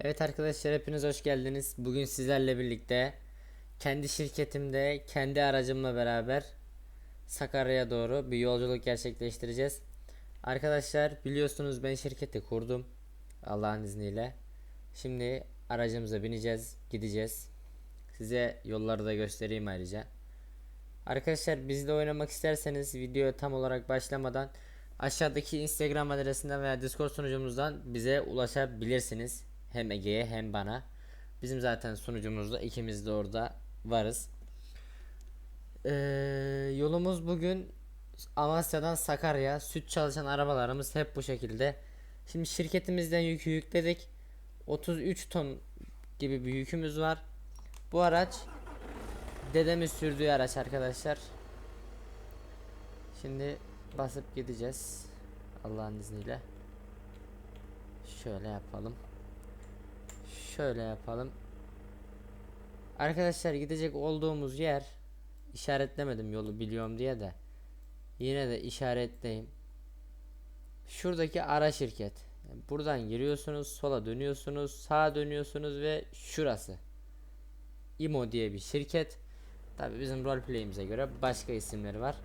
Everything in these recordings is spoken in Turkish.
Evet arkadaşlar hepiniz hoş geldiniz. Bugün sizlerle birlikte kendi şirketimde kendi aracımla beraber Sakarya'ya doğru bir yolculuk gerçekleştireceğiz. Arkadaşlar biliyorsunuz ben şirketi kurdum Allah'ın izniyle. Şimdi aracımıza bineceğiz, gideceğiz. Size yolları da göstereyim ayrıca. Arkadaşlar bizle oynamak isterseniz videoya tam olarak başlamadan aşağıdaki Instagram adresinden veya Discord sunucumuzdan bize ulaşabilirsiniz. Hem Ege'ye hem bana. Bizim zaten sunucumuzda ikimiz de orada varız. Ee, yolumuz bugün Amasya'dan Sakarya. Süt çalışan arabalarımız hep bu şekilde. Şimdi şirketimizden yükü yükledik. 33 ton gibi bir yükümüz var. Bu araç dedemin sürdüğü araç arkadaşlar. Şimdi basıp gideceğiz. Allah'ın izniyle. Şöyle yapalım. Şöyle yapalım. Arkadaşlar gidecek olduğumuz yer işaretlemedim yolu biliyorum diye de. Yine de işaretleyeyim. Şuradaki ara şirket. Buradan giriyorsunuz, sola dönüyorsunuz, sağa dönüyorsunuz ve şurası. IMO diye bir şirket. Tabi bizim roleplay'imize göre başka isimleri var.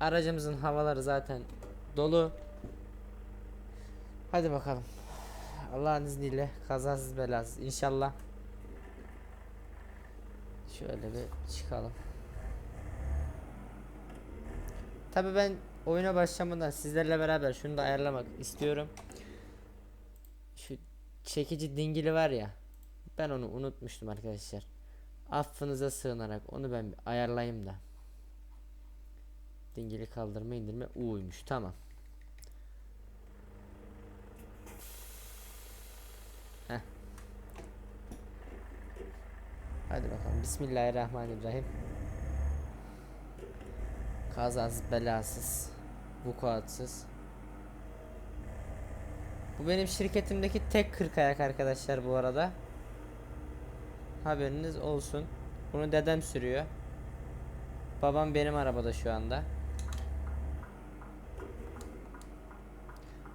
Aracımızın havaları zaten dolu. Hadi bakalım. Allah'ın izniyle kazasız belasız inşallah. Şöyle bir çıkalım. Tabi ben oyuna başlamadan sizlerle beraber şunu da ayarlamak istiyorum. Şu çekici dingili var ya. Ben onu unutmuştum arkadaşlar. Affınıza sığınarak onu ben ayarlayayım da. Dingili kaldırma indirme U'ymuş tamam. Heh. Hadi bakalım Bismillahirrahmanirrahim. Kazasız belasız vukuatsız. Bu benim şirketimdeki tek 40 ayak arkadaşlar bu arada. Haberiniz olsun. Bunu dedem sürüyor. Babam benim arabada şu anda.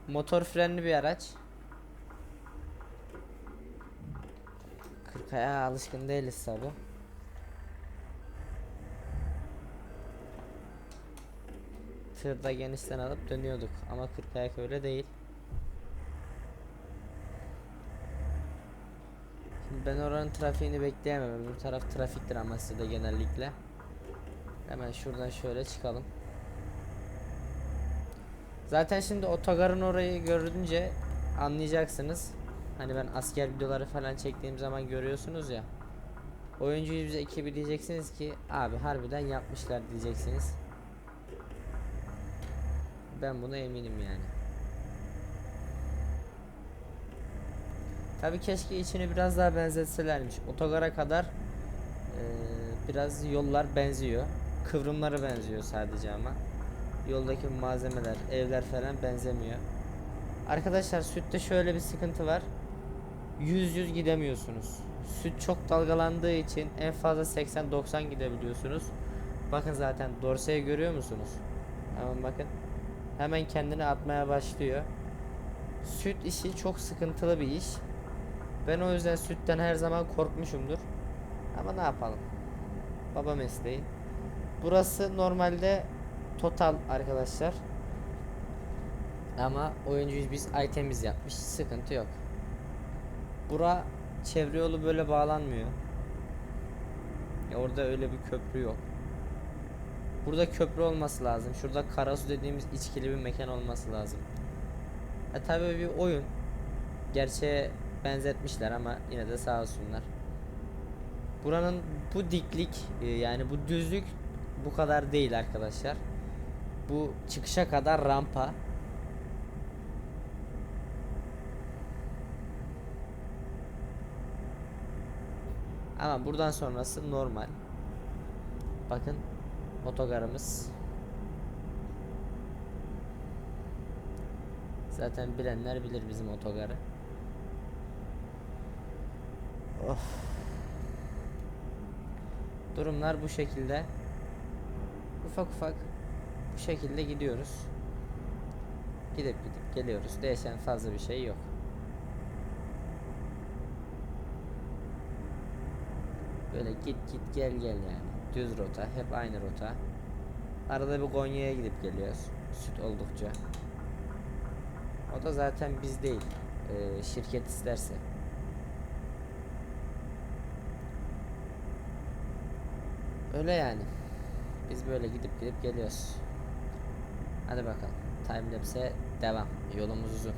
Motor frenli bir araç. 40 ayağa alışkın değiliz tabi. Tırda genişten alıp dönüyorduk ama 40 ayak öyle değil. Şimdi ben oranın trafiğini bekleyemem. Bu taraf trafiktir Amasya'da genellikle. Hemen şuradan şöyle çıkalım. Zaten şimdi otogarın orayı görünce anlayacaksınız. Hani ben asker videoları falan çektiğim zaman görüyorsunuz ya. Oyuncu yüzü ekibi diyeceksiniz ki abi harbiden yapmışlar diyeceksiniz. Ben buna eminim yani. Tabii keşke içini biraz daha benzetselermiş. Otogara kadar eee, biraz yollar benziyor. Kıvrımları benziyor sadece ama. Yoldaki malzemeler, evler falan benzemiyor. Arkadaşlar sütte şöyle bir sıkıntı var. Yüz yüz gidemiyorsunuz. Süt çok dalgalandığı için en fazla 80-90 gidebiliyorsunuz. Bakın zaten dorseyi görüyor musunuz? Hemen bakın. Hemen kendini atmaya başlıyor. Süt işi çok sıkıntılı bir iş. Ben o yüzden sütten her zaman korkmuşumdur. Ama ne yapalım? Baba mesleği. Burası normalde total arkadaşlar. Ama oyuncuyuz biz itemiz yapmış. Sıkıntı yok. Bura çevre yolu böyle bağlanmıyor. Ya orada öyle bir köprü yok. Burada köprü olması lazım. Şurada Karasu dediğimiz içkili bir mekan olması lazım. E tabi bir oyun. Gerçeğe benzetmişler ama yine de sağ olsunlar. Buranın bu diklik e, yani bu düzlük bu kadar değil arkadaşlar. Bu çıkışa kadar rampa. Ama buradan sonrası normal. Bakın otogarımız. Zaten bilenler bilir bizim otogarı. Of. Durumlar bu şekilde. Ufak ufak bu şekilde gidiyoruz. Gidip gidip geliyoruz. Değişen fazla bir şey yok. Böyle git git gel gel yani. Düz rota. Hep aynı rota. Arada bir Konya'ya gidip geliyoruz. Süt oldukça. O da zaten biz değil. Ee, şirket isterse. Öyle yani. Biz böyle gidip gidip geliyoruz. Hadi bakalım. Timelapse'e devam. Yolumuz uzun.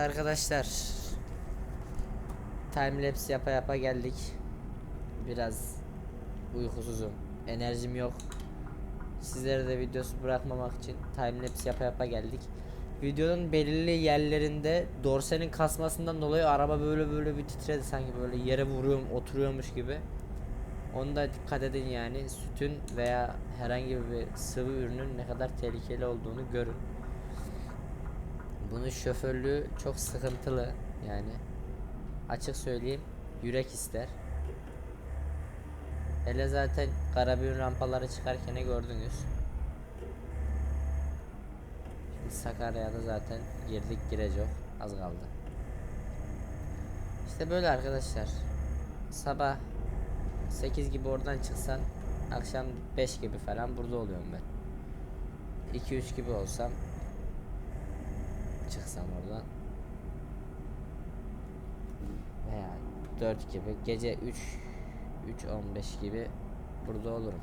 Arkadaşlar. Timelapse yapa yapa geldik. Biraz uykusuzum. Enerjim yok. Sizlere de videosu bırakmamak için timelapse yapa yapa geldik. Videonun belirli yerlerinde dorsenin kasmasından dolayı araba böyle böyle bir titredi sanki böyle yere vuruyorum oturuyormuş gibi. Onu da dikkat edin yani sütün veya herhangi bir sıvı ürünün ne kadar tehlikeli olduğunu görün. Bunun şoförlüğü çok sıkıntılı yani. Açık söyleyeyim yürek ister. Hele zaten karabiyun rampaları çıkarken gördünüz. Şimdi Sakarya'da zaten girdik girecek az kaldı. İşte böyle arkadaşlar. Sabah 8 gibi oradan çıksan akşam 5 gibi falan burada oluyorum ben. 2-3 gibi olsam çıksam oradan veya 4 gibi gece 3 3.15 gibi burada olurum.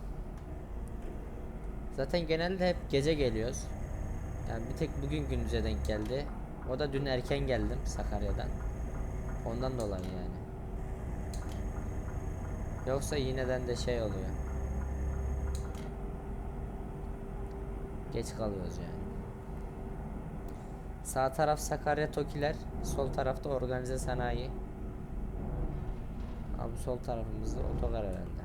Zaten genelde hep gece geliyoruz. Yani bir tek bugün gündüze denk geldi. O da dün erken geldim Sakarya'dan. Ondan dolayı yani. Yoksa yineden de şey oluyor. Geç kalıyoruz yani. Sağ taraf Sakarya Tokiler, sol tarafta organize sanayi. Abi sol tarafımızda otogar herhalde.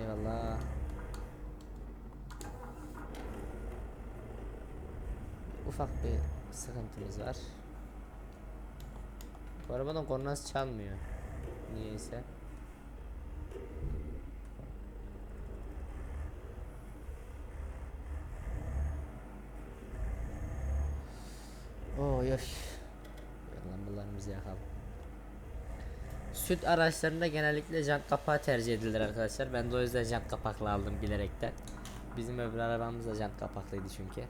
Eyvallah. Ufak bir sıkıntımız var. Bu arabanın kornası çalmıyor. Niyeyse. Oy oy. Lambalarımızı yakalım. Süt araçlarında genellikle jant kapağı tercih edilir arkadaşlar. Ben de o yüzden jant kapaklı aldım bilerekten. Bizim öbür arabamız da jant kapaklıydı çünkü.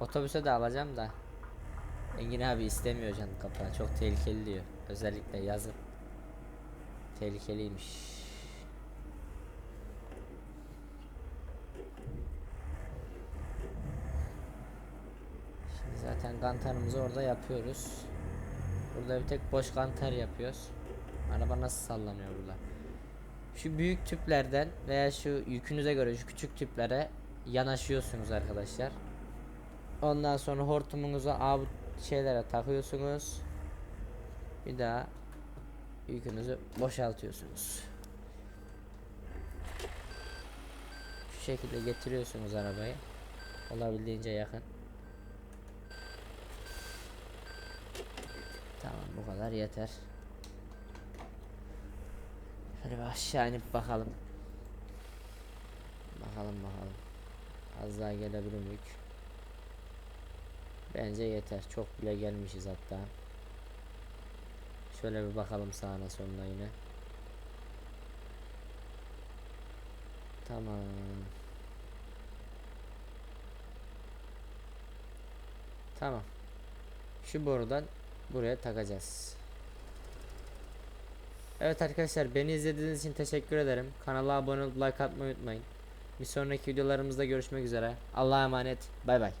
Otobüse de alacağım da Engin abi istemiyor jant kapağı. Çok tehlikeli diyor. Özellikle yazın. Tehlikeliymiş. Şimdi zaten kantarımızı orada yapıyoruz. Burada bir tek boş kantar yapıyoruz. Araba nasıl sallanıyor burada? Şu büyük tüplerden veya şu yükünüze göre şu küçük tüplere yanaşıyorsunuz arkadaşlar. Ondan sonra hortumunuzu av şeylere takıyorsunuz. Bir daha yükünüzü boşaltıyorsunuz. Şu şekilde getiriyorsunuz arabayı. Olabildiğince yakın. Tamam bu kadar yeter. Şöyle bir aşağı inip bakalım. Bakalım bakalım. Az daha gelebilir miyik? Bence yeter. Çok bile gelmişiz hatta. Şöyle bir bakalım sağına soluna yine. Tamam. Tamam. Şu borudan buraya takacağız. Evet arkadaşlar beni izlediğiniz için teşekkür ederim. Kanala abone olup like atmayı unutmayın. Bir sonraki videolarımızda görüşmek üzere. Allah'a emanet. Bay bay.